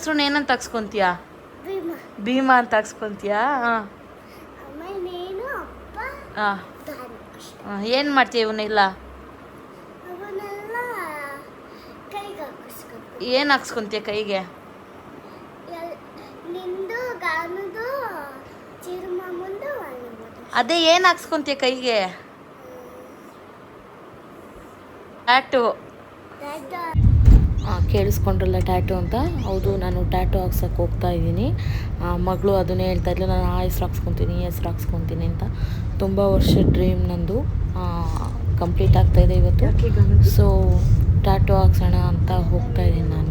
ಹೆಸ್ರು ಏನಂತ ಹಾಕ್ಸ್ಕೊಂತೀಯ ಭೀಮ. ಅಂತ ಹಾಕ್ಸ್ಕೊಂತೀಯ ಹಾಂ. ಹಾಂ. ಏನು ಮಾಡ್ತೀಯ ಇವನ್ನೆಲ್ಲ? ಏನ್ ಹಾಕ್ಸ್ಕೊಂತೀಯ ಕೈಗೆ? ಅದೇ ಏನು ಹಾಕ್ಸ್ಕೊಂತೀಯ ಕೈಗೆ? ಟ್ಯಾಟು ಕೇಳಿಸ್ಕೊಂಡ್ರಲ್ಲ ಟ್ಯಾಟು ಅಂತ? ಹೌದು ನಾನು ಟ್ಯಾಟು ಹಾಕ್ಸೋಕೆ ಹೋಗ್ತಾ ಇದ್ದೀನಿ. ಮಗಳು ಅದನ್ನೇ ಹೇಳ್ತಾ ಇದ್ಲು ನಾನು ಆ ಹೆಸ್ರು ಹಾಕ್ಸ್ಕೊತೀನಿ ಈ ಹೆಸ್ರು ಹಾಕ್ಸ್ಕೊತೀನಿ ಅಂತ. ತುಂಬ ವರ್ಷ ಡ್ರೀಮ್ ನಂದು. ಕಂಪ್ಲೀಟ್ ಆಗ್ತಾಯಿದೆ ಇದೆ ಇವತ್ತು. ಸೊ ಟ್ಯಾಟು ಹಾಕ್ಸೋಣ ಅಂತ ಹೋಗ್ತಾ ಇದ್ದೀನಿ ನಾನು.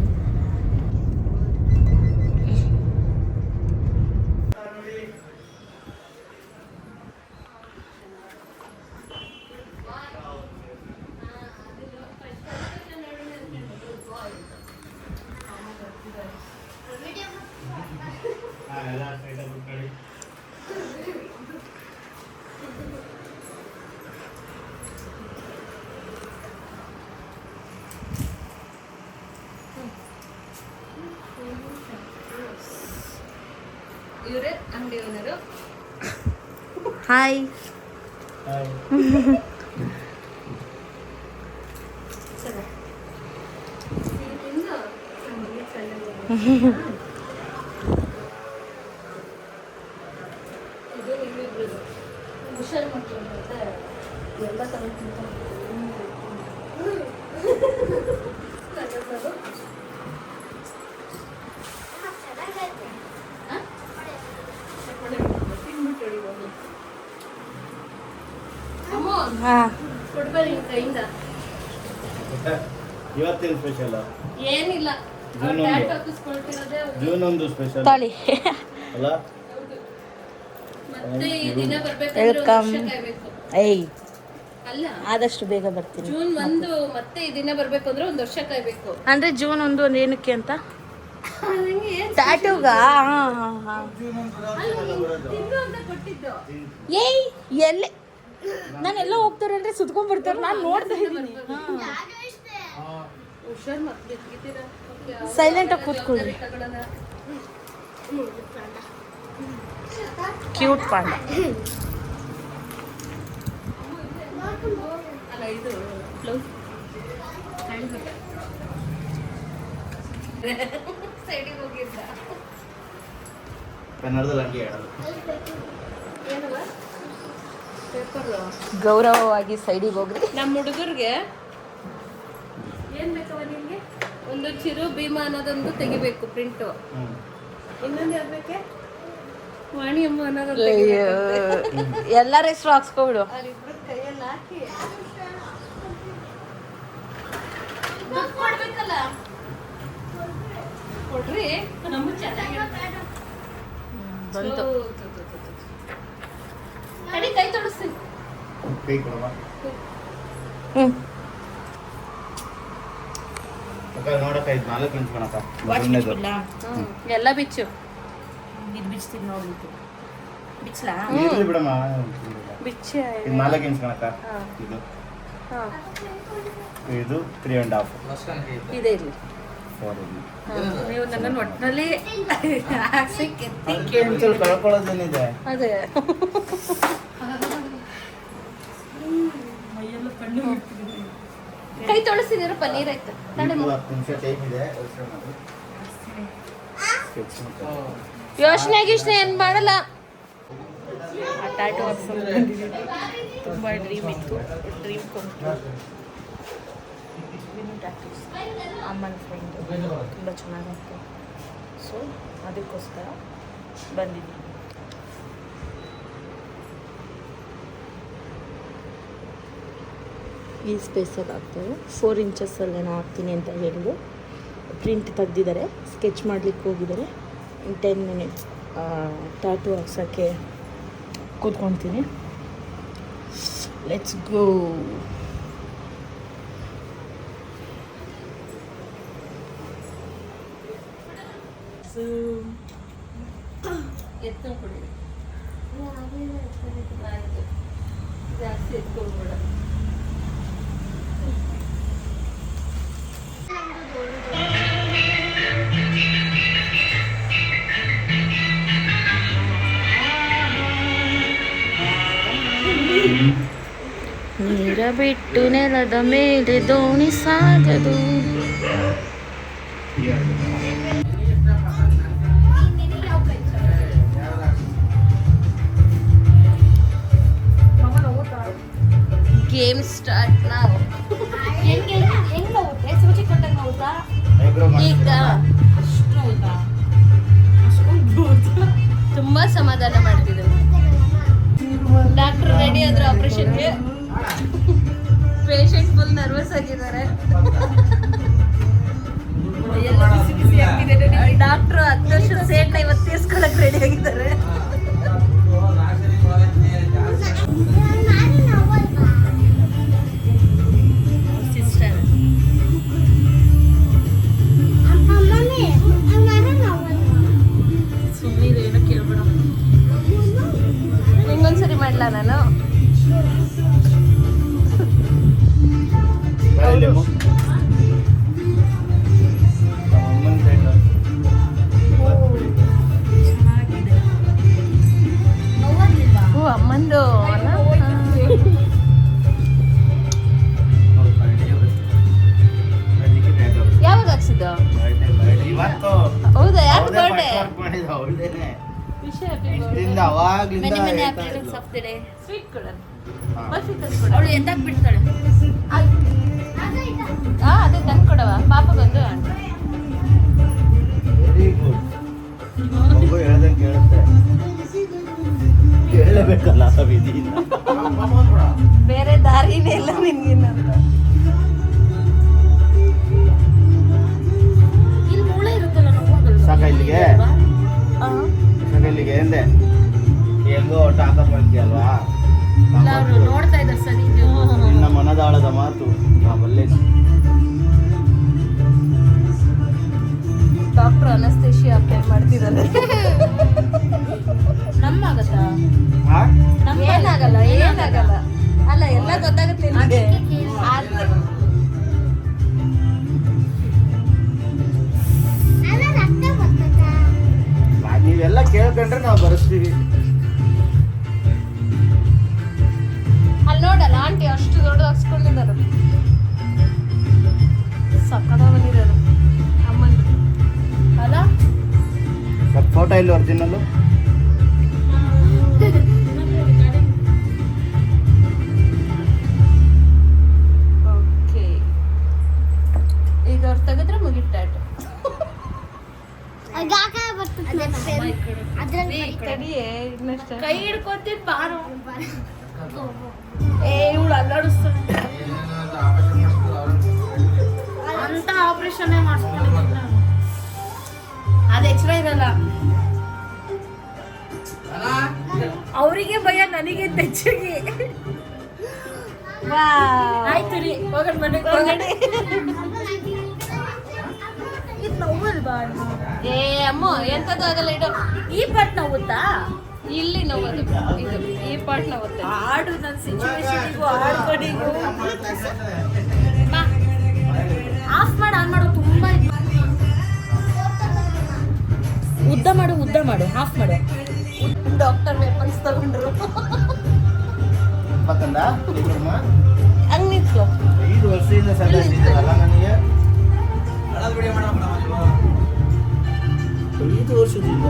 ಇವರೇ ಅಂಗಡಿ ಓನರು. ಹಾಯ್ ಇದು ನಿಮ್ಮಿಬ್ರದ್ದು ಹುಷಾರು ಮಕ್ಕಳು ಮತ್ತೆ ಎಲ್ಲ ತಗೊಂಡು ಚೆನ್ನಾಗೈತೆ ಅಮ್ಮ ಹಾಂ ಕೊಡ್ಬೇಡಿ ನಿಮ್ ಕೈಯಿಂದ ಇವತ್ತೇನು ಸ್ಪೆಷಲ್ ಏನಿಲ್ಲ ಜೂನ್ ಒಂದು. ಟ್ಯಾಟ್ ಹಾಕಿಸ್ಕೊಳ್ತಿರೋದೇ ಒಂದು. ಜೂನ್ ಒಂದು ಸ್ಪೆಷಲ್ ತಾಳಿ ಅಲ್ಲ ಮತ್ತೆ ಈ ದಿನ ಬರ್ಬೇಕಂದ್ರೆ ಒಂದು Welcome. ವರ್ಷ ವೆಲ್ಕಮ್ ಏಯ್. ಅಲ್ಲ. ಆದಷ್ಟು ಬೇಗ ಬರ್ತೀನಿ. ಜೂನ್ ಒಂದು ಮತ್ತೆ ಈ ದಿನ ಬರ್ಬೇಕಂದ್ರೆ ಒಂದು ವರ್ಷ ಕಾಯ್ಬೇಕು. ಅಂದ್ರೆ ಜೂನ್ ಒಂದು ಒಂದು ಏನಕ್ಕೆ ಅಂತ? ಟ್ಯಾಟೂಗ ಏಯ್ ಎಲ್ಲೇ? ನಾನೆಲ್ಲ ಹೋಗ್ತಾರೆ ಅಂದ್ರೆ ಸುತ್ಕೊಂಡ್ ಬರ್ತಾರೆ. ನಾನು ನೋಡ್ತಾ ಇದ್ದೀನಿ. ಸೈಲೆಂಟ್ ಆಗಿ ಕೂತ್ಕೊಳ್ಳಿ. ಕ್ಯೂಟ್ ಪಾಂಡ ಕನ್ನಡದಲ್ಲಿ ಹಂಗೆ ಹೇಳೋದು ಗೌರವವಾಗಿ ಸೈಡಿಗೆ ಹೋಗ್ರಿ. ನಮ್ಮ ಹುಡುಗರಿಗೆ ಏನು ಬೇಕವ ನಿಮ್ಗೆ? ಒಂದು ಚಿರು ಭೀಮ ಅನ್ನೋದೊಂದು ತೆಗಿಬೇಕು ಪ್ರಿಂಟು ಎಲ್ಲರ ಹೆಸರು ಹಾಕ್ಸ್ಕೊಬಿಡು. ಕೈಯಲ್ಲಿ ಹಾಕಿ. ದುಡ್ಡು ಕೊಡ್ಬೇಕಲ್ಲ ಕೊಡ್ರಿ ನಮ್ಗೆ ಚೆನ್ನಾಗಿರುತ್ತೆ ಬಂತು ಓ, ತು, ತು, ತು, ತು. ಕಡಿ ಕೈ ತೊಡಸ್ತೀನಿ ಕೈ ಕೊಡಮ್ಮ ಹ್ಞೂ ಅಕ್ಕ ನೋಡಕ್ಕ ಇದು ನಾಲ್ಕು ಮೊದಲನೇದು ಎಲ್ಲ ಬಿಚ್ಚು. ಇದು ಬಿಚ್ತೀನಿ ನೋಡ್ಬಿಟ್ಟು ಬಿಚ್ಚಲಾ ಇರ್ಲಿ ಬಿಡಮ್ಮ ಬಿಚ್ಚಿ ಇದು ನಾಲ್ಕು ಇಂಚ್ ಕಣಕ್ಕ. ಇದು. ಇದು ತ್ರೀ ಆ್ಯಂಡ್ ಹಾಫ್ ಇದೆ ಇರಲಿ. ಫೋರ್ ನೀವು ನನ್ನ ಒಟ್ಟಿನಲ್ಲಿ ಕೆತ್ತಿ ಕಳ್ಕೊಳ್ಳೋದೇನಿದೆ? ಅದೇ. ಕೈ ತೊಳಸಿದಿರ ಪನ್ನೀರ್ ಆಯ್ತು ಯೋಚ್ನೆ ಗಿಶ್ನೆ ಏನ್ ಮಾಡಲ್ಲ. ಆ ಟ್ಯಾಟು ತುಂಬ ಡ್ರೀಮ್ ಇತ್ತು. ಡ್ರೀಮ್ ಟ್ಯಾಟೂಸ್ ಅಮ್ಮನ ಫ್ರೆಂಡ್ ತುಂಬ ಚೆನ್ನಾಗಿತ್ತು ಸೊ ಅದಕ್ಕೋಸ್ಕರ ಬಂದಿದ್ದೀನಿ. ಈ ಸ್ಪೇಸಲ್ಲಿ ಹಾಕ್ತೇವೆ. ಫೋರ್ ಇಂಚಸ್ಸಲ್ಲೇನೋ ಹಾಕ್ತೀನಿ ಅಂತ ಹೇಳಿದ್ರು. ಪ್ರಿಂಟ್ ತೆಗ್ದಿದ್ದಾರೆ. ಸ್ಕೆಚ್ ಮಾಡಲಿಕ್ಕೆ ಹೋಗಿದ್ದಾರೆ. ಇನ್ ಟೆನ್ ಮಿನಿಟ್ಸ್ ಟ್ಯಾಟು ಹಾಕ್ಸೋಕ್ಕೆ ಕೂತ್ಕೊತೀನಿ. ಲೆಟ್ಸ್ ಗೋ ಎತ್ತು ಕೊಡಿ ಆಯ್ತು ಜಾಸ್ತಿ ಎತ್ಕೊಳ್ಬೇಡ. ನೀರ ಬಿಟ್ಟು ನೆಲದ ಮೇಲೆ ದೋಣಿ ಸಾಗದು ಗೇಮ್ ಸ್ಟಾರ್ಟ್ ನಾವು ಫುಲ್ ನಿನ್ನ ಮನದಾಳದ ಮಾತು ನಾ ಬಲ್ಲೆ ಡಾಕ್ಟರ್ ಅನಸ್ತೇಶಿ ಅಪ್ಲೈ ಮಾಡ್ತಿದ್ದಾರೆ. ನಮ್ಮಾಗತ್ತಾ? ಹಾ? ಏನಾಗಲ್ಲ ಏನಾಗಲ್ಲ. ಅಲ್ಲ ಎಲ್ಲ ಗೊತ್ತಾಗುತ್ತೆ. ಇನ್ನಷ್ಟು ಕೈ ಹಿಡ್ಕೊತೀನಿ ಬಾರು ಏ ಇವಳು ಅಲ್ಲಾಡಿಸ್ತಾಳೆ ಅಂತ ಆಪರೇಷನ್ ಮಾಡಿಸ್ಕೊಂಡಿದ್ದೀನಿ ನಾನು ಅದು ಎಚ್ಚರ ಇರಲ್ಲ ಅವರಿಗೆ ಭಯ ನನಗೆ ಹೆಚ್ಚಿಗೆ ಆಯ್ತು ರೀ ಹೋಗೋಣ ಮನೆಗೆ ಹೋಗೋಣ. ಇದು ನೋವಲ್ವಾ ಏ ಅಮ್ಮ ಎಂತದ್ದು ಆಗಲ್ಲ ಇಡು. ಈ ಪಟ್ ನೋವುತ್ತಾ? ಇಲ್ಲಿ ನೋವದು ಇದು ಈ ಪಾಟ್ ನೋವುತ್ತೆ. ಆಡು ನನ್ನ ಸಿಚುವೇಶನಿಗೂ ಆಡ್ಕೊಡಿಗೂ ಆಫ್ ಮಾಡಿ ಆನ್ ಮಾಡು ತುಂಬಾ ಉದ್ದ ಮಾಡು ಉದ್ದ ಮಾಡು ಆಫ್ ಮಾಡು. ಡಾಕ್ಟರ್ ವೆಪನ್ಸ್ ತಗೊಂಡ್ರು. ಇಬ್ರಮ್ಮ? ಹಂಗ್ ನಿಂತ್ಕೋ ಐದು ವರ್ಷದಿಂದ ಸರಿಯಾಗಿದ್ದೀರಲ್ಲ ನನಗೆ? ಐದು ವರ್ಷದಿಂದ?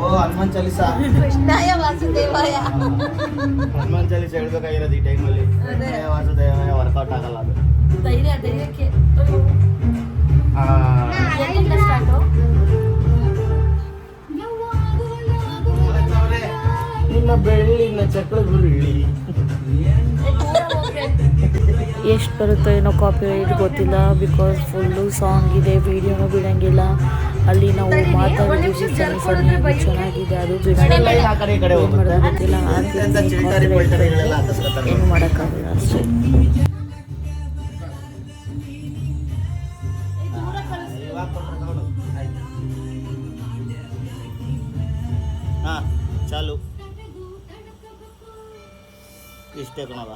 ಓ ಹನುಮಾನ್ ಚಾಲಿಸ? ಕೃಷ್ಣಾಯ ವಾಸುದೇವಾಯ. ಹನುಮಾನ್ ಚಾಲಿಸ ಹೇಳ್ಬೇಕಾಗಿರೋದು ಈ ಟೈಮಲ್ಲಿ ಕೃಷ್ಣಾಯ ವಾಸುದೇವಾಯ ವರ್ಕೌಟ್ ಆಗಲ್ಲ ಅದು. ಧೈರ್ಯ ಧೈರ್ಯಕ್ಕೆ ನಿನ್ನ ಬೆಳ್ಳಿನ ಎಷ್ಟು ಬರುತ್ತೋ ಏನೋ ಕಾಪಿ ರೈಟ್ ಗೊತ್ತಿಲ್ಲ ಬಿಕಾಸ್ ಫುಲ್ಲು ಸಾಂಗ್ ಇದೆ ವಿಡಿಯೋನೂ ಬಿಡಂಗಿಲ್ಲ. ಅಲ್ಲಿ ನಾವು ಮಾತಾಡಿದ್ವಿ ಸಣ್ಣ ಸಣ್ಣ ಚೆನ್ನಾಗಿದೆ ಅದು ಮಾಡೋದು ಗೊತ್ತಿಲ್ಲ. ಏನು ಮಾಡೋಕ್ಕಾಗಲ್ಲ ಅಷ್ಟೇ. ಇಷ್ಟೇ ಕಣವ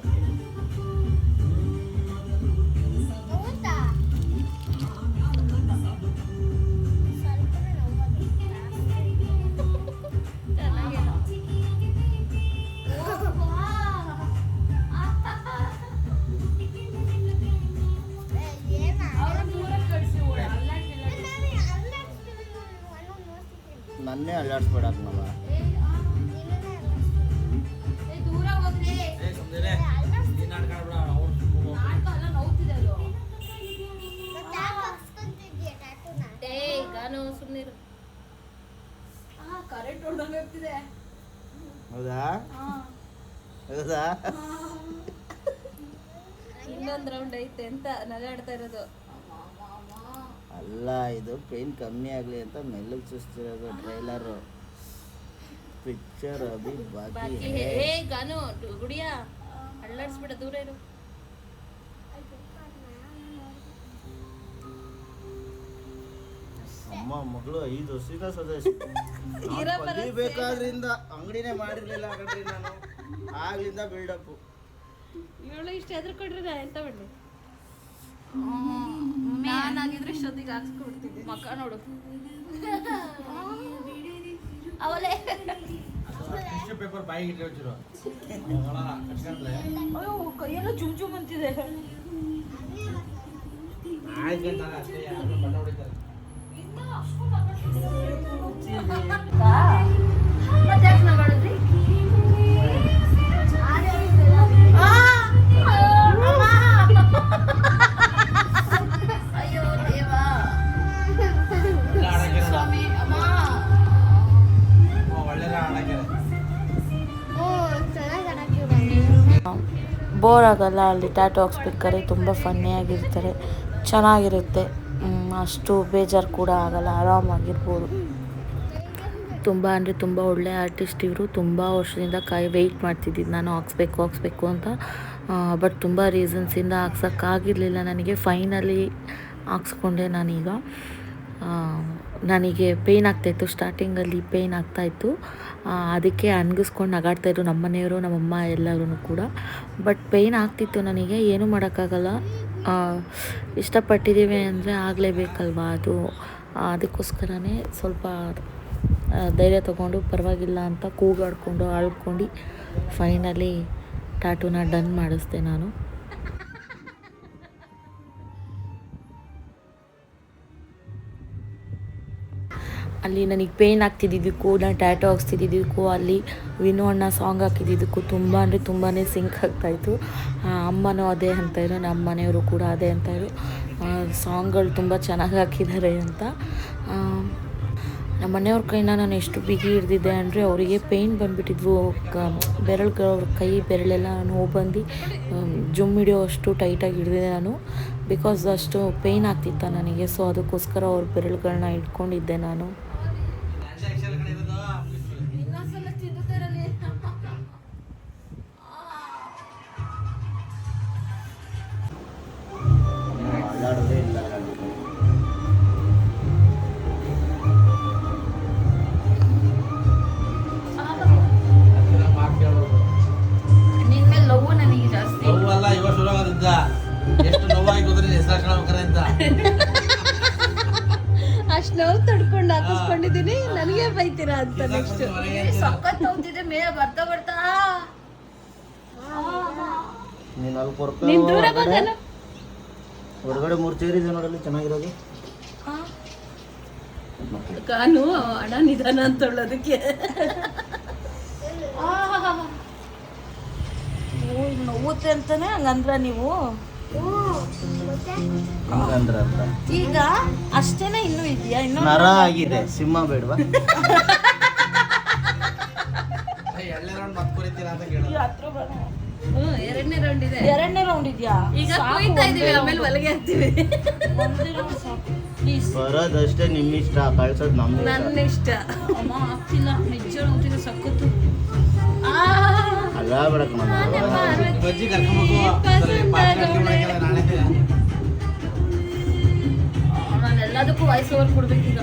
ನನ್ನೇ ಅಲ್ಲಾಡಿಸ್ಬೇಡ ಕಣವ ಹೊರಡೋಗ್ತಿದೆ ಹೌದಾ? ಹೌದಾ? ಇನ್ನೊಂದ್ ರೌಂಡ್ ಐತೆ ಅಂತ ನಗಾಡ್ತಾ ಇರೋದು. ಅಲ್ಲ ಇದು ಪೇನ್ ಕಮ್ಮಿ ಆಗಲಿ ಅಂತ ಮೆಲ್ಲಗೆ ಚುಸ್ತಿರೋದು ಟ್ರೈಲರು ಪಿಕ್ಚರ್ ಅದು ಬಾಕಿ ಹೇ. ಗಾನು ಗುಡಿಯಾ? ಅಳ್ಳಾಡ್ಸ್ಬಿಡ ದೂರ ಇರು. ಅಮ್ಮ ಮಗಳು ಐದು ವರ್ಷದ ಸದಸ್ಯ ಬೇಕಾದ್ರಿಂದ ಅಂಗಡಿನೇ ಮಾಡಿರ್ಲಿಲ್ಲ ಕಣ್ರಿ ನಾನು. ಆಗ್ಲಿಂದ ಬಿಲ್ಡಪ್ ಇವಳು ಇಷ್ಟು ಹೆದರ್ಕೊಂಡ್ರೆ ನಾ ಎಂತ ಬಿಡ್ಲಿ ನಾನಾಗಿದ್ರೆ ಇಷ್ಟೊತ್ತಿಗೆ ಹಾಕ್ಸ್ಕೊಡ್ತಿದ್ದೆ ಮಕ್ಕ ನೋಡು. ಅವಲೇ ಪೇಪರ್ ಬಾಯಿಗೆ ಅಯ್ಯೋ ಕೈಯೆಲ್ಲ ಜುಮ್ ಜುಮ್ ಅಂತಿದೆ. ಬೋರ್ ಆಗಲ್ಲ ಅಲ್ಲಿ ಟ್ಯಾಟು ಹಾಕ್ಸ್ಬೇಕಾದ್ರೆ ತುಂಬ ಫನ್ನಿಯಾಗಿರ್ತಾರೆ ಚೆನ್ನಾಗಿರುತ್ತೆ. ಅಷ್ಟು ಬೇಜಾರು ಕೂಡ ಆಗಲ್ಲ, ಆರಾಮಾಗಿರ್ಬೋದು. ತುಂಬ ಅಂದರೆ ತುಂಬ ಒಳ್ಳೆ ಆರ್ಟಿಸ್ಟ್ ಇವರು. ತುಂಬ ವರ್ಷದಿಂದ ಕಾಯಿ ವೆಯ್ಟ್ ಮಾಡ್ತಿದ್ದಿದ್ದು ನಾನು. ಹಾಕ್ಸ್ಬೇಕು ಹಾಕ್ಸ್ಬೇಕು ಅಂತ. ಬಟ್ ತುಂಬ ರೀಸನ್ಸಿಂದ ಹಾಕ್ಸೋಕ್ಕಾಗಿರಲಿಲ್ಲ ನನಗೆ. ಫೈನಲಿ ಹಾಕ್ಸ್ಕೊಂಡೆ ನಾನೀಗ. ನನಗೆ ಪೇಯ್ನ್ ಆಗ್ತಾಯಿತ್ತು ಸ್ಟಾರ್ಟಿಂಗಲ್ಲಿ ಪೇಯ್ನ್ ಆಗ್ತಾಯಿತ್ತು ಅದಕ್ಕೆ ಅನ್ಗಿಸ್ಕೊಂಡು ನಗಾಡ್ತಾಯಿದ್ರು ನಮ್ಮ ಮನೆಯವರು ನಮ್ಮಮ್ಮ ಎಲ್ಲರೂ ಕೂಡ. ಬಟ್ ಪೇಯ್ನ್ ಆಗ್ತಿತ್ತು ನನಗೆ. ಏನೂ ಮಾಡೋಕ್ಕಾಗಲ್ಲ. ಇಷ್ಟಪಟ್ಟಿದ್ದೀವಿ ಅಂದರೆ ಆಗಲೇಬೇಕಲ್ವಾ ಅದು? ಅದಕ್ಕೋಸ್ಕರನೇ ಸ್ವಲ್ಪ ಧೈರ್ಯ ತಗೊಂಡು ಪರವಾಗಿಲ್ಲ ಅಂತ ಕೂಗಾಡಿಕೊಂಡು ಆಳ್ಕೊಂಡು ಫೈನಲಿ ಟ್ಯಾಟೂನ ಡನ್ ಮಾಡಿಸ್ದೆ ನಾನು. ಅಲ್ಲಿ ನನಗೆ ಪೇಯ್ನ್ ಆಗ್ತಿದ್ದಿದ್ದಕ್ಕೂ, ನಾನು ಟ್ಯಾಟೋ ಹಾಕ್ಸ್ತಿದ್ದಿದ್ದಕ್ಕೂ, ಅಲ್ಲಿ ವಿನು ಅಣ್ಣ ಸಾಂಗ್ ಹಾಕಿದ್ದಿದ್ದಕ್ಕೂ ತುಂಬ ಅಂದರೆ ತುಂಬಾ ಸಿಂಕ್ ಆಗ್ತಾಯಿತ್ತು. ಅಮ್ಮನೂ ಅದೇ ಅಂತಾಯಿದ್ರು ನಮ್ಮ ಮನೆಯವರು ಕೂಡ ಅದೇ ಅಂತಾಯಿದ್ರು ಸಾಂಗ್ಗಳು ತುಂಬ ಚೆನ್ನಾಗಿ ಹಾಕಿದ್ದಾರೆ ಅಂತ. ನಮ್ಮ ಮನೆಯವ್ರ ಕೈನ ನಾನು ಎಷ್ಟು ಬಿಗಿ ಹಿಡ್ದಿದ್ದೆ ಅಂದರೆ ಅವರಿಗೆ ಪೇಯ್ನ್ ಬಂದುಬಿಟ್ಟಿದ್ವು. ಬೆರಳುಗಳು ಅವ್ರ ಕೈ ಬೆರಳೆಲ್ಲ ನೋವು ಬಂದು ಜುಮ್ ಹಿಡಿಯೋ ಅಷ್ಟು ಟೈಟಾಗಿ ಹಿಡಿದಿದ್ದೆ ನಾನು. ಬಿಕಾಸ್ ಅಷ್ಟು ಪೇಯ್ನ್ ಆಗ್ತಿತ್ತು ನನಗೆ ಸೊ ಅದಕ್ಕೋಸ್ಕರ ಅವ್ರ ಬೆರಳುಗಳನ್ನ ಇಟ್ಕೊಂಡಿದ್ದೆ ನಾನು. চাইছিলাম ಅಷ್ಟು ನೋವು ತಡ್ಕೊಂಡು ಹಾಕಿಸ್ಕೊಂಡಿದ್ದೀನಿ ನನಗೆ ಬೈತೀರಾ ಅಂತ ನೆಕ್ಸ್ಟ್ ಸಖತ್ ನೋವ್ತಿದೆ ಮೇಲೆ ಬರ್ತಾ ಬರ್ತಾ. ನೀನು ಅಲ್ಲಿ ಕೊರ್ಕ ನೀನ್ ದೂರ ಹೊರಗಡೆ. ಮೂರು ಚೇರ್ ಇದೆ ನೋಡಲ್ಲಿ ಚೆನ್ನಾಗಿರೋದು. ಕಾನು ಅಣ್ಣ ನಿಧಾನ ಅಂತ ಹೇಳೋದಕ್ಕೆ. ನೋವುತ್ತೆ ಅಂತಾನೆ ಹಂಗಂದ್ರ ನೀವು ಅಂತ ಈಗ ಅಷ್ಟೇನೆ ಇನ್ನೂ ಇದೆಯಾ? ಇನ್ನೂ ನರ ಆಗಿದೆ ಸಿಂಹ ಬೇಡವಾ? ಎಳ್ಳೆ ರೌಂಡ್ ಮತ್ತೆ ಕುರಿತೀರಾ ಅಂತ ಕೇಳೋದು. ಹತ್ರ ಎರಡನೇ ರೌಂಡ್ ಇದೆ. ಎರಡನೇ ರೌಂಡ್ ಇದೆಯಾ? ಈಗ ಕುಯ್ತಾ ಇದೀವಿ ಆಮೇಲೆ ಒಳಗೆ ಹಾಕ್ತೀವಿ. ಬರೋದಷ್ಟೇ ನಿಮ್ಮ ಇಷ್ಟ ಕಳ್ಸೋದು ನಮ್ಮ ಇಷ್ಟ ನನ್ನ ಇಷ್ಟ ಅಮ್ಮ ಆಗ್ತಿಲ್ಲ ನಿಜ ನೋವ್ತಿದೆ ಸಖತ್ತು ಅಲ್ಲ ಬೇಡ ಬಜ್ಜಿ ಕರ್ಕೊಂಬೇಕು ನಾಳೆ ನಾನು ಎಲ್ಲದಕ್ಕೂ ವಾಯ್ಸ್ ಓವರ್ ಕೊಡ್ಬೇಕೀಗ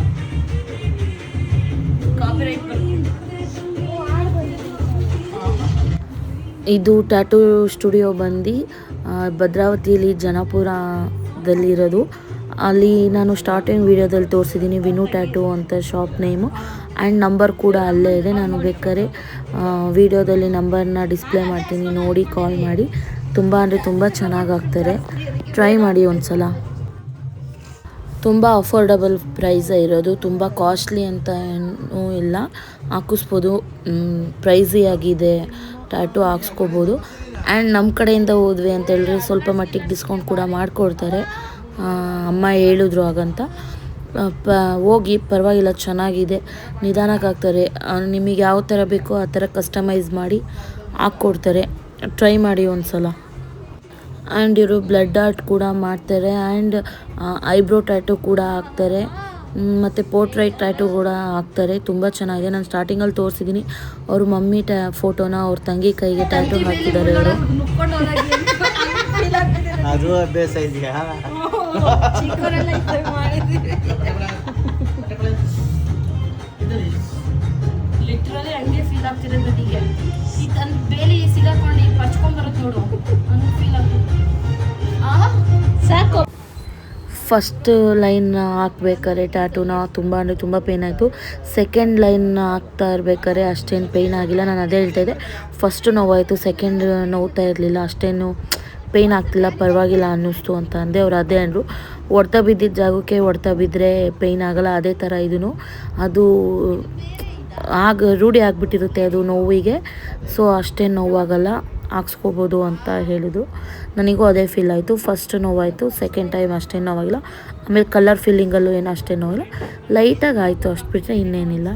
ಕಾಪಿ ರೈಟ್ ಇದು ಟ್ಯಾಟೂ ಸ್ಟುಡಿಯೋ ಬಂದು ಭದ್ರಾವತಿಯಲ್ಲಿ ಜನಪುರದಲ್ಲಿರೋದು. ಅಲ್ಲಿ ನಾನು ಸ್ಟಾರ್ಟಿಂಗ್ ವೀಡಿಯೋದಲ್ಲಿ ತೋರಿಸಿದ್ದೀನಿ ವಿನು ಟ್ಯಾಟೂ ಅಂತ ಶಾಪ್ ನೇಮು ಆ್ಯಂಡ್ ನಂಬರ್ ಕೂಡ ಅಲ್ಲೇ ಇದೆ. ನಾನು ಬೇಕಾದ್ರೆ ವೀಡಿಯೋದಲ್ಲಿ ನಂಬರ್ನ ಡಿಸ್ಪ್ಲೇ ಮಾಡ್ತೀನಿ. ನೋಡಿ ಕಾಲ್ ಮಾಡಿ. ತುಂಬ ಅಂದರೆ ತುಂಬ ಚೆನ್ನಾಗಿ ಆಗ್ತಾರೆ ಟ್ರೈ ಮಾಡಿ ಒಂದು ಸಲ ತುಂಬ ಅಫೋರ್ಡಬಲ್ ಪ್ರೈಸೇ ಇರೋದು. ತುಂಬ ಕಾಸ್ಟ್ಲಿ ಅಂತ ಏನೂ ಇಲ್ಲ. ಹಾಕಿಸ್ಬೋದು. ಪ್ರೈಸಿ ಆಗಿದೆ. ಟ್ಯಾಟು ಹಾಕ್ಸ್ಕೊಬೋದು. ಆ್ಯಂಡ್ ನಮ್ಮ ಕಡೆಯಿಂದ ಹೋದ್ವಿ ಅಂತ ಹೇಳಿದ್ರೆ ಸ್ವಲ್ಪ ಮಟ್ಟಿಗೆ ಡಿಸ್ಕೌಂಟ್ ಕೂಡ ಮಾಡಿಕೊಡ್ತಾರೆ. ಅಮ್ಮ ಹೇಳಿದ್ರು ಹಾಗಂತ. ಪ ಹೋಗಿ ಪರವಾಗಿಲ್ಲ ಚೆನ್ನಾಗಿದೆ. ನಿಧಾನಕ್ಕೆ ಹಾಕ್ತಾರೆ ನಿಮಗೆ ಯಾವ ಥರ ಬೇಕೋ ಆ ಥರ ಕಸ್ಟಮೈಸ್ ಮಾಡಿ ಹಾಕ್ಕೊಡ್ತಾರೆ. ಟ್ರೈ ಮಾಡಿ ಒಂದು ಸಲ ಆ್ಯಂಡ್ ಇವರು ಬ್ಲಡ್ ಆರ್ಟ್ ಕೂಡ ಮಾಡ್ತಾರೆ ಆ್ಯಂಡ್ ಐಬ್ರೋ ಟ್ಯಾಟು ಕೂಡ ಹಾಕ್ತಾರೆ. ಮತ್ತು ಪೋರ್ಟ್ರೈಟ್ ಟ್ಯಾಟು ಕೂಡ ಹಾಕ್ತಾರೆ. ತುಂಬ ಚೆನ್ನಾಗಿದೆ. ನಾನು ಸ್ಟಾರ್ಟಿಂಗಲ್ಲಿ ತೋರಿಸಿದ್ದೀನಿ ಅವ್ರ ಮಮ್ಮಿ ಟ್ಯಾ ಫೋಟೋನ ಅವ್ರ ತಂಗಿ ಕೈಗೆ ಟ್ಯಾಟು ಹಾಕಿದ್ದಾರೆ ಅವರು. ಮುಕ್ಕೊಂಡು ಹೋದಾಗಿ ಅಂತ feel ಆಗ್ತಿದೆ ನನಗೆ. ಅದು ಅಭ್ಯಾಸ ಇದೆಯಾ ಚಿಕ್ಕವರೆಲ್ಲ ಇದ್ದಾಗ ಮಾಡಿದ್ದೀವಿ ಲಿಟ್ರಲಿ ಹಂಗೆ ಫೀಲ್ ಆಗ್ತಿದೆ ನನಗೆ ಈ ತನ್ನ ಬೇಲಿ ಸಿಗಾಕೊಂಡು ಪಚ್ಕೊಂಡ್ ಬರುತ್ತೆ ನೋಡು. ಹಂಗೆ ಫೀಲ್ ಆಗ್ತಿದೆ. ಆ ಸಾಕು. ಫಸ್ಟ್ ಲೈನ್ ಹಾಕ್ಬೇಕಾದ್ರೆ ಟ್ಯಾಟೂನ ತುಂಬ ಅಂದರೆ ತುಂಬ ಪೇಯ್ನ್ ಆಯಿತು. ಸೆಕೆಂಡ್ ಲೈನ್ ಹಾಕ್ತಾ ಇರ್ಬೇಕಾದ್ರೆ ಅಷ್ಟೇನು ಪೇಯ್ನ್ ಆಗಿಲ್ಲ. ನಾನು ಅದೇ ಹೇಳ್ತಾ ಇದ್ದೆ. ಫಸ್ಟು ನೋವಾಯಿತು ಸೆಕೆಂಡ್ ನೋವ್ತಾ ಇರಲಿಲ್ಲ. ಅಷ್ಟೇನು ಪೇಯ್ನ್ ಆಗ್ತಿಲ್ಲ ಪರವಾಗಿಲ್ಲ ಅನ್ನಿಸ್ತು ಅಂತ ಅಂದೆ. ಅವ್ರು ಅದೇ ಅಂದರು. ಹೊಡ್ತಾ ಬಿದ್ದಿದ್ದ ಜಾಗಕ್ಕೆ ಹೊಡ್ತಾ ಬಿದ್ದರೆ ಪೇಯ್ನ್ ಆಗಲ್ಲ, ಅದೇ ಥರ ಇದೂ ಅದು ಆಗ ರೂಢಿ ಆಗಿಬಿಟ್ಟಿರುತ್ತೆ ಅದು ನೋವಿಗೆ. ಸೊ, ಅಷ್ಟೇ ನೋವಾಗಲ್ಲ, ಹಾಕ್ಸ್ಕೋಬೋದು ಅಂತ ಹೇಳಿದರು. ನನಗೂ ಅದೇ ಫೀಲ್ ಆಯಿತು. ಫಸ್ಟ್ ನೋವಾಯಿತು ಸೆಕೆಂಡ್ ಟೈಮ್ ಅಷ್ಟೇನು ನೋವಾಗಿಲ್ಲ. ಆಮೇಲೆ ಕಲರ್ ಫೀಲಿಂಗಲ್ಲೂ ಏನು ಅಷ್ಟೇ ನೋವಿಲ್ಲ. ಲೈಟಾಗಿ ಆಯಿತು ಅಷ್ಟು ಬಿಟ್ಟರೆ ಇನ್ನೇನಿಲ್ಲ.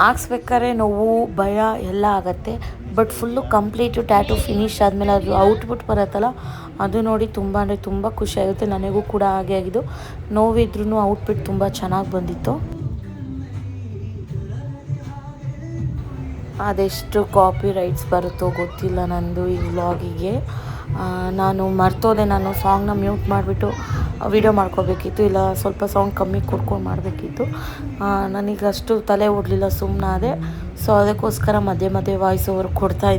ಹಾಕ್ಸ್ಬೇಕಾದ್ರೆ ನೋವು, ಭಯ ಎಲ್ಲ ಆಗತ್ತೆ. But full complete tattoo finish ಆದಮೇಲೆ ಅದು ಔಟ್ಪುಟ್ ಬರುತ್ತಲ್ಲ, ಅದು ನೋಡಿ ತುಂಬ ಅಂದರೆ ತುಂಬ ಖುಷಿ ಆಗುತ್ತೆ. ನನಗೂ ಕೂಡ ಹಾಗೆ ಆಗಿದ್ದು. ನೋವಿದ್ರೂ ಔಟ್ಪುಟ್ ತುಂಬ ಚೆನ್ನಾಗಿ ಬಂದಿತ್ತು. ಅದೆಷ್ಟು ಕಾಪಿ ರೈಟ್ಸ್ ಬರುತ್ತೋ ಗೊತ್ತಿಲ್ಲ ನಂದು ಈ ವ್ಲಾಗಿಗೆ ನಾನು ಮರ್ತೋದೆ, ನಾನು ಸಾಂಗ್ನ ಮ್ಯೂಟ್ ಮಾಡಿಬಿಟ್ಟು ವಿಡಿಯೋ ಮಾಡ್ಕೋಬೇಕಿತ್ತು ಇಲ್ಲ ಸ್ವಲ್ಪ ಸೌಂಡ್ ಕಮ್ಮಿ ಕೊಡ್ಕೊಂಡು ಮಾಡಬೇಕಿತ್ತು. ನನಗೆ ಅಷ್ಟು ತಲೆ ಓಡಲಿಲ್ಲ ಸುಮ್ಮನಾದೆ ಸೊ ಅದಕ್ಕೋಸ್ಕರ ಮಧ್ಯೆ ಮಧ್ಯೆ ವಾಯ್ಸ್ ಓವರ್ ಕೊಡ್ತಾ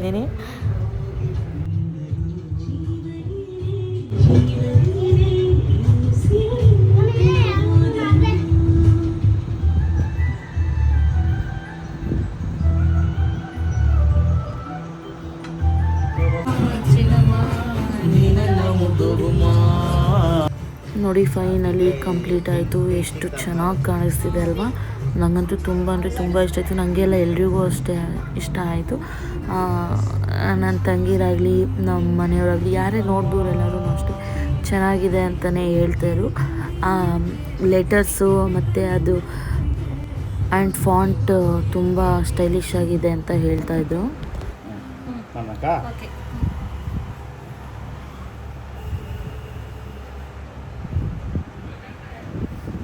ಫೈನಲಿ ಕಂಪ್ಲೀಟ್ ಆಯಿತು. ಎಷ್ಟು ಚೆನ್ನಾಗಿ ಕಾಣಿಸ್ತಿದೆ ಅಲ್ವಾ? ನನಗಂತೂ ತುಂಬ ಅಂದರೆ ತುಂಬ ಇಷ್ಟ ಆಯಿತು. ನನಗೆಲ್ಲ ಎಲ್ರಿಗೂ ಅಷ್ಟೇ ಇಷ್ಟ ಆಯಿತು. ನನ್ನ ತಂಗಿರಾಗಲಿ ನಮ್ಮ ಮನೆಯವರಾಗಲಿ ಯಾರೇ ನೋಡ್ಬೋದು ಎಲ್ಲರೂ ಅಷ್ಟೇ ಚೆನ್ನಾಗಿದೆ ಅಂತಲೇ ಹೇಳ್ತಾಯಿದ್ರು ಲೆಟರ್ಸು ಮತ್ತು ಅದು ಆ್ಯಂಡ್ ಫಾಂಟ್ ತುಂಬ ಸ್ಟೈಲಿಶ್ ಆಗಿದೆ ಅಂತ ಹೇಳ್ತಾಯಿದ್ರು ನನ್ನಕ್ಕ ಓಕೆ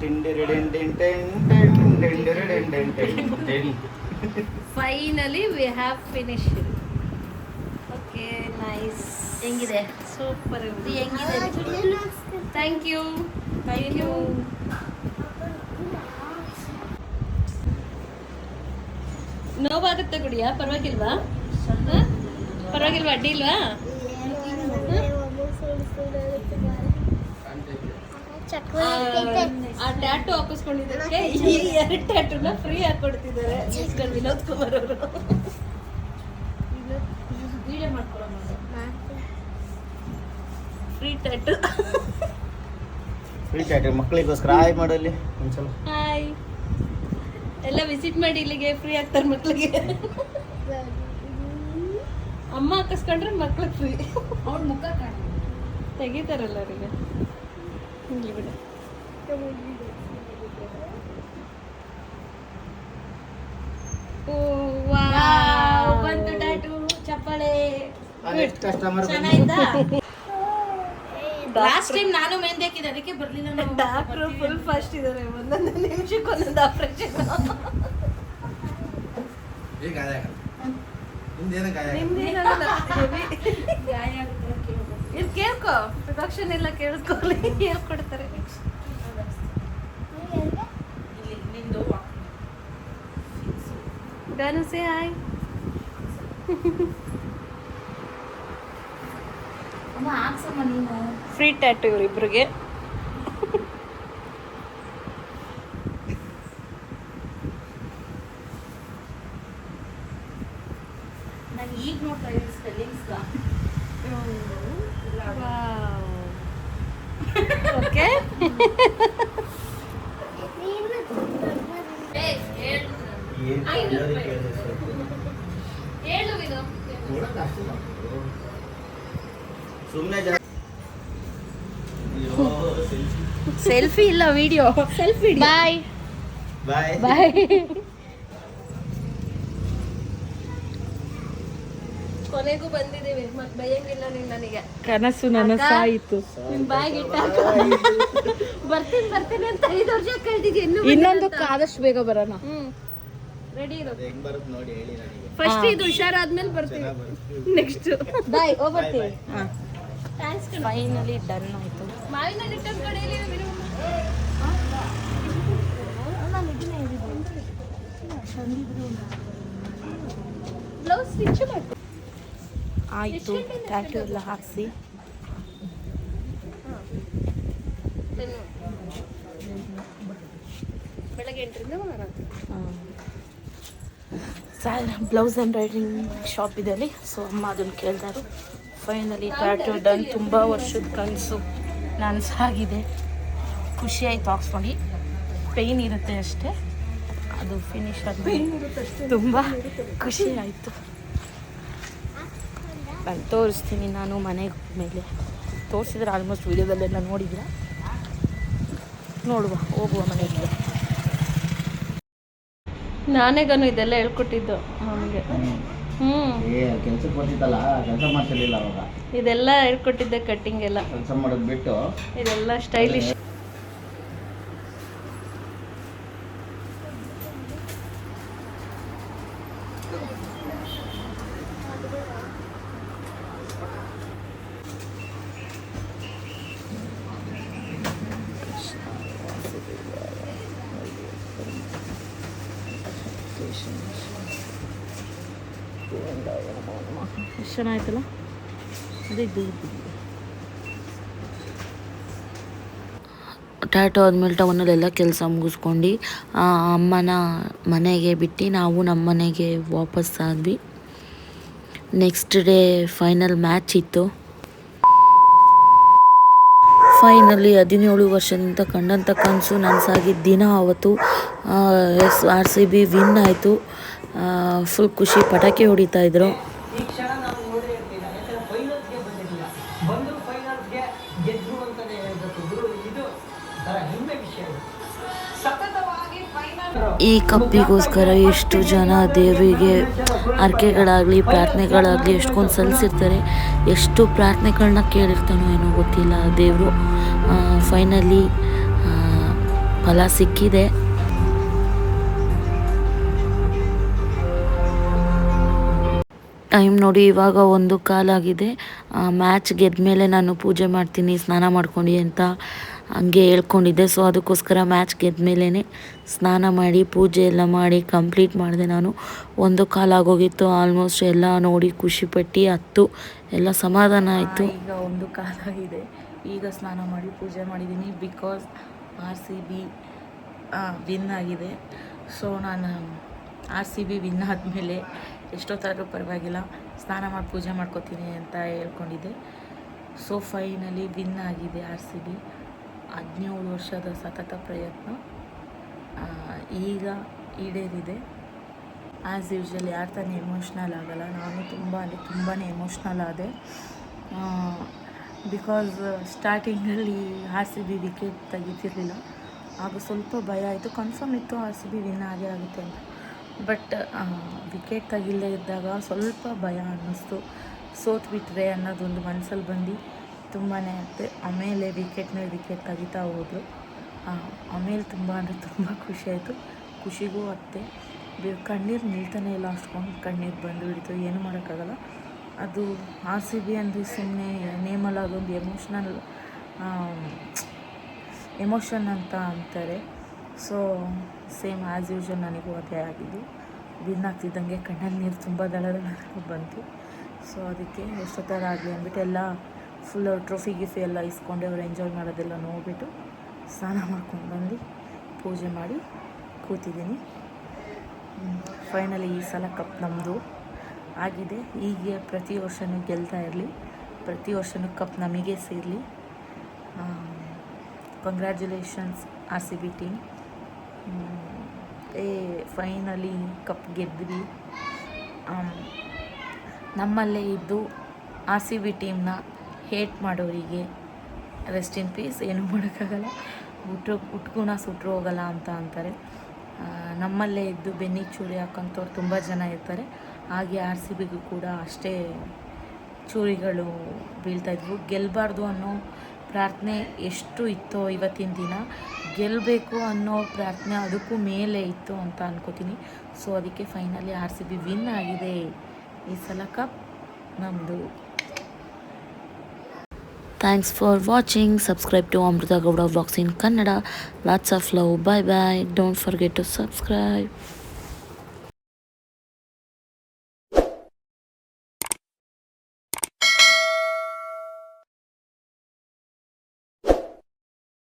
ಟಿಂಡಿರಿಡಿನ್ ಟಿನ್ ಟಿನ್ ಟಿನ್ ಟಿಂಡಿರಿಡಿನ್ ಟಿನ್ ಟಿನ್ tin. Finally we have finish okay nice ಹೆಂಗಿದೆ? ಸೂಪರ್ ಹೆಂಗಿದೆ? ಥ್ಯಾಂಕ್ ಯು ಥ್ಯಾಂಕ್ ಯು ನೋವಾಗುತ್ತೆ ಗುಡಿಯಾ? ಪರವಾಗಿಲ್ವಾ? ಪರವಾಗಿಲ್ವಾ? ಅಡ್ಡಿ ಇಲ್ವಾ? ಆ, ಆ ಟ್ಯಾಟು ಹಾಕಿಸ್ಕೊಂಡಿದ್ದಕ್ಕೆ ಈ ಎರಡು ಟ್ಯಾಟುನ ಫ್ರೀ ಕೊಡ್ತಿದ್ದಾರೆ. ಮಿಸ್ಟರ್ ವಿನೋದ್ ಕುಮಾರ್ ಅವರು. ವಿಡಿಯೋ ಮಾಡ್ಕೊಳ್ಳೋ ಫ್ರೀ ಟ್ಯಾಟು ಫ್ರೀ ಟ್ಯಾಟು ಮಕ್ಕಳಿಗೋಸ್ಕರ ಹಾಯ್ ಮಾಡಲ್ಲಿ ಒಂದ್ಸಲ. ಹಾಯ್ ಎಲ್ಲ ವಿಸಿಟ್ ಮಾಡಿ ಇಲ್ಲಿಗೆ ಫ್ರೀ ಆಗ್ತಾರೆ ಮಕ್ಳಿಗೆ. ಅಮ್ಮ ಹಾಕಿಸ್ಕೊಂಡ್ರೆ ಮಕ್ಳಿಗೆ ಫ್ರೀ ಅವ್ರ ಮುಖ ತೆಗಿತಾರಲ್ಲ ಅವರಿಗೆ. ಇಲ್ಲಿ ಬಿಡು ಓ ವಾವ್ ಬಂತು ಟ್ಯಾಟು ಚಪ್ಪಾಳೆ ಅದೆಷ್ಟು ಕಸ್ಟಮರ್ ಚೆನ್ನಾಯ್ತಾ ಲಾಸ್ಟ್ ಟೈಮ್ ನಾನು ಮೆಹಂದಿ ಹಾಕಿದ್ದೆ ಅದಕ್ಕೆ ಬರ್ಲಿಲ್ಲ ನಾವು ಡಾಕ್ಟ್ರು ಫುಲ್ ಫಾಸ್ಟ್ ಇದ್ದಾರೆ ಒಂದೊಂದು ನಿಮಿಷಕ್ಕೆ ಒಂದೊಂದು ಆಪರೇಷನ್ ಈಗ ಗಾಯ ಆಗಲ್ಲ ನಿಮ್ದೇನು ಗಾಯ ಆಗಲ್ಲ ಗಾಯ ಆಗುತ್ತೆ ಇದು ಕೇಳ್ಕೊ ಪ್ರೊಡಕ್ಷನ್ ಎಲ್ಲ ಕೇಳಿಸ್ಕೊಳ್ಳಿ ಹೇಳ್ಕೊಡ್ತಾರೆ. ಇಲ್ಲಿ ನಿಂದು ಗಾನು ಸೇ ಹಾಯ್ ಫ್ರೀ ಟ್ಯಾಟು ಇವರಿಬ್ರಿಗೆ ನಾನು ಈಗ ನೋಡ್ತಾ ಇದ್ದೀನಿ ಸ್ಪೆಲ್ಲಿಂಗ್ಸ್ ಓಕೆ ಐನೂರು ರೂಪಾಯಿ ಏಳು ಇದು ಸುಮ್ಮನೆ ಸೆಲ್ಫಿ ಇಲ್ಲ ವಿಡಿಯೋ ಸೆಲ್ಫಿ ಬಾಯ್ ಬಾಯ್ ಬಾಯ್ ಕೊನೆಗೂ ಬಂದಿದ್ದೀವಿ ಮತ್ತೆ ಬೈಯಂಗಿಲ್ಲ ನೀನ್ ನನಗೆ. ಕನಸು ನನಸಾಯಿತು. ನಿನ್ ಬ್ಯಾಗ್ ಇಟ್ಟಾಕ ಬರ್ತೀನಿ ಬರ್ತೀನಿ ಅಂತ ಐದು ವರ್ಷ ಕಳ್ದಿದ್ದೆ ಇನ್ನು ಇನ್ನೊಂದಕ್ಕೆ ಆದಷ್ಟು ಬೇಗ ಬರೋಣ. ರೆಡಿ ಇರು. ಹೆಂಗ್ ಬರುತ್ತೆ ನೋಡಿ ಹೇಳಿ ನನಗೆ. ಫಸ್ಟ್ ಇದು ಹುಷಾರಾದ್ಮೇಲೆ ಬರ್ತೀವಿ. ನೆಕ್ಸ್ಟ್ ಬಾಯ್ ಕಣ ಫೈನಲಿ ಡನ್ ಆಯಿತು. ಆಯಿತು ಟ್ಯಾಟು ಎಲ್ಲ ಹಾಕಿಸಿ. ಬೆಳಗ್ಗೆ ಎಂಟರಿಂದ ಬ್ಲೌಸ್ ಎಂಬ್ರಾಯ್ಡ್ರಿಂಗ್ ಶಾಪ್ ಇದೆ ಅಲ್ಲಿ ಸೊ ಅಮ್ಮ ಅದನ್ನು ಕೇಳ್ತಾರೆ ಫೈನಲಿ ಟ್ಯಾಟು ಡನ್ ತುಂಬ ವರ್ಷದ ಕನಸು. ನನಸಾಗಿದೆ ಖುಷಿ ಆಯಿತು ಹಾಕ್ಸ್ಕೊಂಡು ಪೇಯ್ನ್ ಇರುತ್ತೆ ಅಷ್ಟೇ. ಅದು ಫಿನಿಶ್ ಆದಮೇಲೆ ತುಂಬ ಖುಷಿ ಆಯಿತು ನಾನು ತೋರಿಸ್ತೀನಿ ನಾನು ಮನೆಗೆ ಮೇಲೆ. ತೋರಿಸಿದ್ರೆ ಆಲ್ಮೋಸ್ಟ್ ವೀಡಿಯೋದಲ್ಲೆಲ್ಲ ನೋಡಿದ್ರೆ ನೋಡುವ ಹೋಗುವ ಮನೆಗೆ. ನಾನೇಗನು ಇದೆಲ್ಲ ಹೇಳ್ಕೊಟ್ಟಿದ್ದು ಅವನಿಗೆ ಹ್ಮ್. ಏ ಕೆಲ್ಸಕ್ಕೆ ಬರ್ತಿತ್ತಲ್ಲ ಕೆಲಸ ಮಾಡ್ತಿರ್ಲಿಲ್ಲ ಅವಾಗ. ಇದೆಲ್ಲ ಹೇಳ್ಕೊಟ್ಟಿದ್ದೆ ಕಟ್ಟಿಂಗ್ ಎಲ್ಲ. ಕೆಲಸ ಮಾಡೋದು ಬಿಟ್ಟು. ಇದೆಲ್ಲ ಸ್ಟೈಲಿಶ್ ಎಷ್ಟು ಚೆನ್ನಾಯ್ತಲ್ಲ ಅದೇ ಇದು. ಟ್ಯಾಟೋ ಆದಮೇಲೆ ಟೌನಲ್ಲೆಲ್ಲ ಕೆಲಸ ಮುಗಿಸ್ಕೊಂಡು ಅಮ್ಮನ ಮನೆಗೆ ಬಿಟ್ಟು ನಾವು ನಮ್ಮ ಮನೆಗೆ ವಾಪಸ್ ಆದ್ವಿ. ನೆಕ್ಸ್ಟ್ ಡೇ ಫೈನಲ್ ಮ್ಯಾಚ್ ಇತ್ತು. ಫೈನಲಿ ಹದಿನೇಳು ವರ್ಷದಿಂದ ಕಂಡಂಥ ಕನಸು ನನಸಾಗಿದ್ದ ದಿನ ಅವತ್ತು S R C B win ಆಯಿತು. ಫುಲ್ ಖುಷಿ ಪಟಾಕಿ ಹೊಡಿತಾ ಇದ್ರು ಈ ಕ್ಷಣ ನಾವು ನೋಡೇ ಇರ್ಲಿಲ್ಲ ಯಾಕಂದ್ರೆ ಫೈನಲ್ಸ್ಗೆ ಬಂದ್ರು ಫೈನಲ್ಸ್ಗೆ ಗೆದ್ರು ಹೇಳಿದ್ರು ಗುರು, ಇದು ಹೆಮ್ಮೆ ವಿಷಯ ಈ ಕಪ್ಪಿಗೋಸ್ಕರ ಎಷ್ಟು ಜನ ದೇವರಿಗೆ ಅರ್ಕೆಗಳಾಗಲಿ, ಪ್ರಾರ್ಥನೆಗಳಾಗಲಿ ಎಷ್ಟೊಂದು ಸಲ್ಲಿಸಿರ್ತಾರೆ, ಎಷ್ಟು ಪ್ರಾರ್ಥನೆಗಳನ್ನ ಕೇಳಿರ್ತಾನೋ ಏನೋ ಗೊತ್ತಿಲ್ಲ. ದೇವರು ಫೈನಲಿ ಫಲ ಸಿಕ್ಕಿದೆ. ಟೈಮ್ ನೋಡಿ ಇವಾಗ ಒಂದು ಕಾಲಾಗಿದೆ ಮ್ಯಾಚ್ ಗೆದ್ದ ಮೇಲೆ ನಾನು ಪೂಜೆ ಮಾಡ್ತೀನಿ ಸ್ನಾನ ಮಾಡ್ಕೊಂಡು ಅಂತ ಹಂಗೆ ಹೇಳ್ಕೊಂಡಿದ್ದೆ. ಸೊ ಅದಕ್ಕೋಸ್ಕರ ಮ್ಯಾಚ್ ಗೆದ್ದ ಮೇಲೇ ಸ್ನಾನ ಮಾಡಿ ಪೂಜೆ ಎಲ್ಲ ಮಾಡಿ ಕಂಪ್ಲೀಟ್ ಮಾಡಿದೆ ನಾನು. ಒಂದು ಕಾಲಾಗೋಗಿತ್ತು ಆಲ್ಮೋಸ್ಟ್ ಎಲ್ಲ ನೋಡಿ ಖುಷಿಪಟ್ಟು ಹತ್ತು ಎಲ್ಲ ಸಮಾಧಾನ ಆಯಿತು. ಈಗ ಒಂದು ಕಾಲಾಗಿದೆ ಈಗ ಸ್ನಾನ ಮಾಡಿ ಪೂಜೆ ಮಾಡಿದ್ದೀನಿ because R C B win ಆಗಿದೆ. ಸೊ ನಾನು ಆರ್ ಸಿ ಬಿ ವಿನ್ ಆದಮೇಲೆ ಎಷ್ಟೊತ್ತಾದರೂ ಪರವಾಗಿಲ್ಲ. ಸ್ನಾನ ಮಾಡಿ ಪೂಜೆ ಮಾಡ್ಕೋತೀನಿ ಅಂತ ಹೇಳ್ಕೊಂಡಿದ್ದೆ. ಸೊ ಫೈನಲಿ ವಿನ್ ಆಗಿದೆ ಆರ್ ಸಿ ಬಿ ಹದಿನೇಳು ವರ್ಷದ ಸತತ ಪ್ರಯತ್ನ. ಈಗ ಈಡೇರಿದೆ. ಆ್ಯಸ್ ಯೂಶ್ವಲ್ ಯಾರು ತಾನೇ ಎಮೋಷ್ನಲ್ ಆಗಲ್ಲ. ನಾನು ತುಂಬ ಅಂದರೆ ತುಂಬಾ ಎಮೋಷ್ನಲ್ ಆದೆ. ಬಿಕಾಸ್ ಸ್ಟಾರ್ಟಿಂಗಲ್ಲಿ ಆರ್ ಸಿ ಬಿ ವಿಕೆಟ್ ತೆಗಿತಿರ್ಲಿಲ್ಲ. ಆಗ ಸ್ವಲ್ಪ ಭಯ ಆಯಿತು. ಕನ್ಫರ್ಮ್ ಇತ್ತು ಆರ್ ಸಿ ಬಿ ವಿನ್ ಆಗೇ ಆಗುತ್ತೆ ಅಂತ. ಬಟ್ ವಿಕೆಟ್ ತೆಗಿಲ್ಲೇ ಇದ್ದಾಗ ಸ್ವಲ್ಪ ಭಯ ಅನ್ನಿಸ್ತು. ಸೋತ್ಬಿಟ್ರೆ ಅನ್ನೋದೊಂದು ಮನಸ್ಸಲ್ಲಿ ಬಂದು ತುಂಬಾ ಆಯಿತು ಆಮೇಲೆ ವಿಕೆಟ್ ಮೇಲೆ ವಿಕೆಟ್ ತೆಗಿತಾ ಹೋದರು. ಆಮೇಲೆ ತುಂಬ ಅಂದರೆ ತುಂಬ ಖುಷಿ ಆಯಿತು. ಖುಷಿಗೂ ಅತ್ತೆ. ಕಣ್ಣೀರು ನಿಲ್ತಾನೆ ಇಲ್ಲ ಅಷ್ಟೊಂದು ಕಣ್ಣೀರು ಬಂದು ಹಿಡಿತು. ಏನು ಮಾಡೋಕ್ಕಾಗಲ್ಲ. ಅದು ಆರ್ ಸಿ ಬಿ ಅಂದರೆ ಸುಮ್ಮನೆ ನೇಮಲ್ಲ ಅದೊಂದು ಎಮೋಷ್ನಲ್ ಎಮೋಷನ್ ಅಂತ ಅಂತಾರೆ. ಸೊ ಸೇಮ್ ಆ್ಯಸ್ ಯೂಶ್ವಲ್ ನನಗೂ ಅದೇ ಆಗಿದ್ದು ವಿನ್ ಆಗ್ತಿದ್ದಂಗೆ ಕಣ್ಣಲ್ಲಿ ನೀರು ತುಂಬ ದಳ ದಳ ಬಂತು. ಸೊ ಅದಕ್ಕೆ ಎಷ್ಟೊತ್ತರ ಆಗಲಿ ಅಂದ್ಬಿಟ್ಟು ಎಲ್ಲ ಫುಲ್ ಟ್ರೋಫಿ ಗಿಫಿ ಎಲ್ಲ ಇಸ್ಕೊಂಡೆ, ಅವ್ರು ಎಂಜಾಯ್ ಮಾಡೋದೆಲ್ಲ ನೋಡಿಬಿಟ್ಟು ಸ್ನಾನ ಮಾಡ್ಕೊಂಡು ಬಂದು ಪೂಜೆ ಮಾಡಿ ಕೂತಿದ್ದೀನಿ. ಫೈನಲಿ ಈ ಸಲ ಕಪ್ ನಮ್ಮದು ಆಗಿದೆ. ಹೀಗೆ ಪ್ರತಿ ವರ್ಷನೂ ಗೆಲ್ತಾ ಇರಲಿ. ಪ್ರತಿ ವರ್ಷನೂ ಕಪ್ ನಮಗೆ ಸೇರಲಿ. Congratulations R C B team ಮತ್ತೆ ಫೈನಲಿ ಕಪ್ ಗೆದ್ವಿ. ನಮ್ಮಲ್ಲೇ ಇದ್ದು ಆರ್ ಸಿ ಬಿ ಟೀಮ್ನ ಹೇಟ್ ಮಾಡೋರಿಗೆ ರೆಸ್ಟ್ ಇನ್ ಪೀಸ್ ಏನೂ ಮಾಡೋಕ್ಕಾಗಲ್ಲ. ಹುಟ್ಟು ಉಟ್ಗುಣ ಸುಟ್ಟರು ಹೋಗಲ್ಲ ಅಂತ ಅಂತಾರೆ. ನಮ್ಮಲ್ಲೇ ಇದ್ದು ಬೆನ್ನಿ ಚೂರಿ ಹಾಕೋಂಥವ್ರು ತುಂಬ ಜನ ಇರ್ತಾರೆ. ಹಾಗೆ ಆರ್ ಸಿ ಬಿಗೂ ಕೂಡ ಅಷ್ಟೇ ಚೂರಿಗಳು ಬೀಳ್ತಾಯಿದ್ವು ಗೆಲ್ಲಬಾರ್ದು ಅನ್ನೋ ಪ್ರಾರ್ಥನೆ ಎಷ್ಟು ಇತ್ತೋ ಇವತ್ತಿನ ದಿನ ಗೆಲ್ಲಬೇಕು ಅನ್ನೋ ಪ್ರಾರ್ಥನೆ ಅದಕ್ಕೂ ಮೇಲೆ ಇತ್ತು ಅಂತ ಅನ್ಕೋತೀನಿ. ಸೊ ಅದಕ್ಕೆ finally R C B win ಆಗಿದೆ. ಈ ಸಲ ಕಪ್ ನಮ್ಮದು thanks for watching subscribe to Amrutha Gowda vlogs in Kannada lots of love bye bye don't forget to subscribe